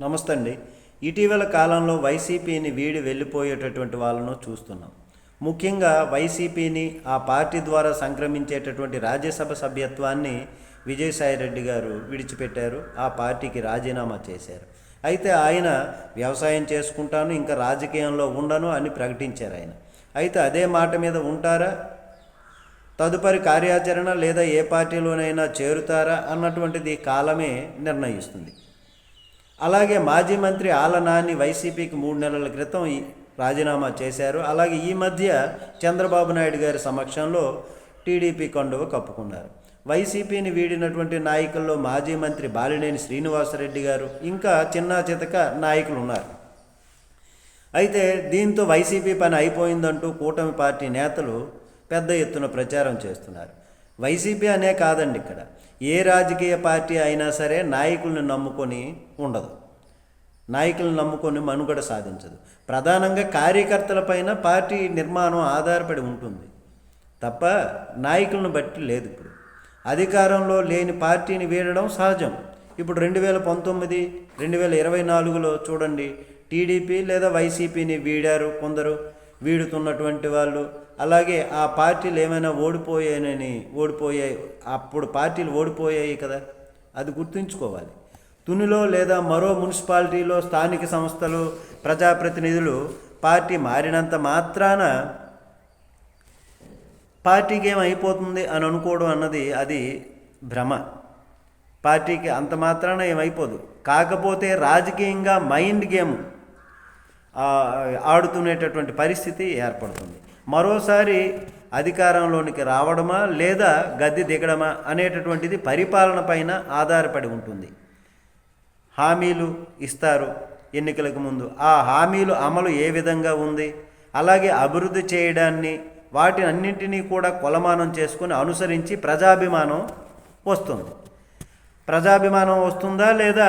నమస్తే అండి ఇటీవల కాలంలో వైసీపీని వీడి వెళ్ళిపోయేటటువంటి వాళ్ళను చూస్తున్నాం. ముఖ్యంగా వైసీపీని ఆ పార్టీ ద్వారా సంక్రమించేటటువంటి రాజ్యసభ సభ్యత్వాన్ని విజయసాయిరెడ్డి గారు విడిచిపెట్టారు. ఆ పార్టీకి రాజీనామా చేశారు. అయితే ఆయన వ్యవసాయం చేసుకుంటాను ఇంకా రాజకీయంలో ఉండను అని ప్రకటించారు ఆయన. అయితే అదే మాట మీద ఉంటారా? తదుపరి కార్యాచరణ లేదా ఏ పార్టీలోనైనా చేరుతారా? అన్నటువంటిది కాలమే నిర్ణయిస్తుంది. అలాగే మాజీ మంత్రి ఆలనాని వైసీపీకి మూడు నెలల క్రితం ఈ రాజీనామా చేశారు. అలాగే ఈ మధ్య చంద్రబాబు నాయుడు గారి సమక్షంలో టీడీపీ కండువ కప్పుకున్నారు. వైసీపీని వీడినటువంటి నాయకుల్లో మాజీ మంత్రి బాలినేని శ్రీనివాసరెడ్డి గారు ఇంకా చిన్న చితక నాయకులు ఉన్నారు అయితే దీంతో వైసీపీ పని అయిపోయిందంటూ కూటమి పార్టీ నేతలు పెద్ద ఎత్తున ప్రచారం చేస్తున్నారు. వైసీపీ అనే కాదండి ఇక్కడ. ఏ రాజకీయ పార్టీ అయినా సరే నాయకుల్ని నమ్ముకొని ఉండదు. నాయకులను నమ్ముకొని మనుగడ సాధించదు. ప్రధానంగా కార్యకర్తలపైన పార్టీ నిర్మాణం ఆధారపడి ఉంటుంది. తప్ప నాయకులను బట్టి లేదు ఇప్పుడు. అధికారంలో లేని పార్టీని వీడడం సహజం. ఇప్పుడు రెండు వేల పంతొమ్మిది రెండు వేల ఇరవై నాలుగులో చూడండి టీడీపీ లేదా వైసీపీని వీడారు కొందరు. వీడుతున్నటువంటి వాళ్ళు. అలాగే ఆ పార్టీలు ఏమైనా ఓడిపోయానని ఓడిపోయాయి. అప్పుడు పార్టీలు ఓడిపోయాయి కదా. అది గుర్తుంచుకోవాలి. తునిలో లేదా మరో మున్సిపాలిటీలో స్థానిక సంస్థలు ప్రజాప్రతినిధులు పార్టీ మారినంత మాత్రాన పార్టీకి ఏమైపోతుంది అని అనుకోవడం అన్నది అది భ్రమ. పార్టీకి అంత మాత్రాన ఏమైపోదు కాకపోతే రాజకీయంగా మైండ్ గేమ్ ఆడుతునేటటువంటి పరిస్థితి ఏర్పడుతుంది. మరోసారి అధికారంలోనికి రావడమా లేదా గద్దె దిగడమా అనేటటువంటిది పరిపాలన పైన ఆధారపడి ఉంటుంది. హామీలు ఇస్తారు ఎన్నికలకు ముందు. ఆ హామీలు అమలు ఏ విధంగా ఉంది? అలాగే అభివృద్ధి చేయడాన్ని వాటిని అన్నింటినీ కూడా కొలమానం చేసుకుని అనుసరించి ప్రజాభిమానం వస్తుంది. ప్రజాభిమానం వస్తుందా లేదా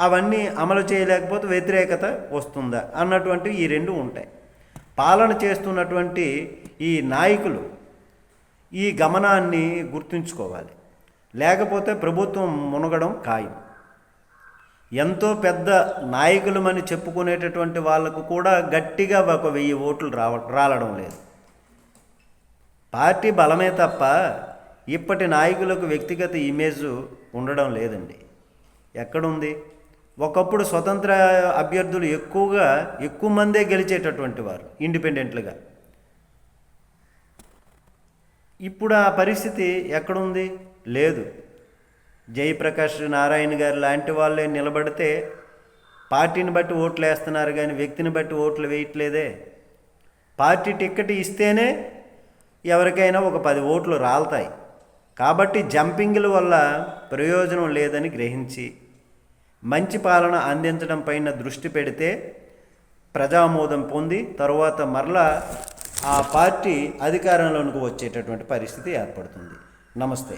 అవన్నీ అమలు చేయలేకపోతే వ్యతిరేకత వస్తుందా? అన్నటువంటి ఈ రెండు ఉంటాయి. పాలన చేస్తున్నటువంటి ఈ నాయకులు ఈ గమనాన్ని గుర్తుంచుకోవాలి. లేకపోతే ప్రభుత్వం మునగడం ఖాయం. ఎంతో పెద్ద నాయకులమని చెప్పుకునేటటువంటి వాళ్ళకు కూడా గట్టిగా ఒక వెయ్యి ఓట్లు రావ రాలడం లేదు. పార్టీ బలమే తప్ప ఇప్పటి నాయకులకు వ్యక్తిగత ఇమేజ్ ఉండడం లేదండి. ఎక్కడుంది? ఒకప్పుడు స్వతంత్ర అభ్యర్థులు ఎక్కువగా ఎక్కువ మందే గెలిచేటటువంటి వారు ఇండిపెండెంట్లుగా. ఇప్పుడు ఆ పరిస్థితి ఎక్కడుంది? లేదు. జయప్రకాష్ నారాయణ గారు లాంటి వాళ్ళే నిలబడితే పార్టీని బట్టి ఓట్లు వేస్తున్నారు కానీ వ్యక్తిని బట్టి ఓట్లు వేయట్లేదే. పార్టీ టిక్కెట్ ఇస్తేనే ఎవరికైనా ఒక పది ఓట్లు రాలుతాయి. కాబట్టి జంపింగ్ల వల్ల ప్రయోజనం లేదని గ్రహించి మంచి పాలన అందించడం పైన దృష్టి పెడితే ప్రజామోదం పొంది తరువాత మరలా ఆ పార్టీ అధికారంలోనికి వచ్చేటటువంటి పరిస్థితి ఏర్పడుతుంది. నమస్తే.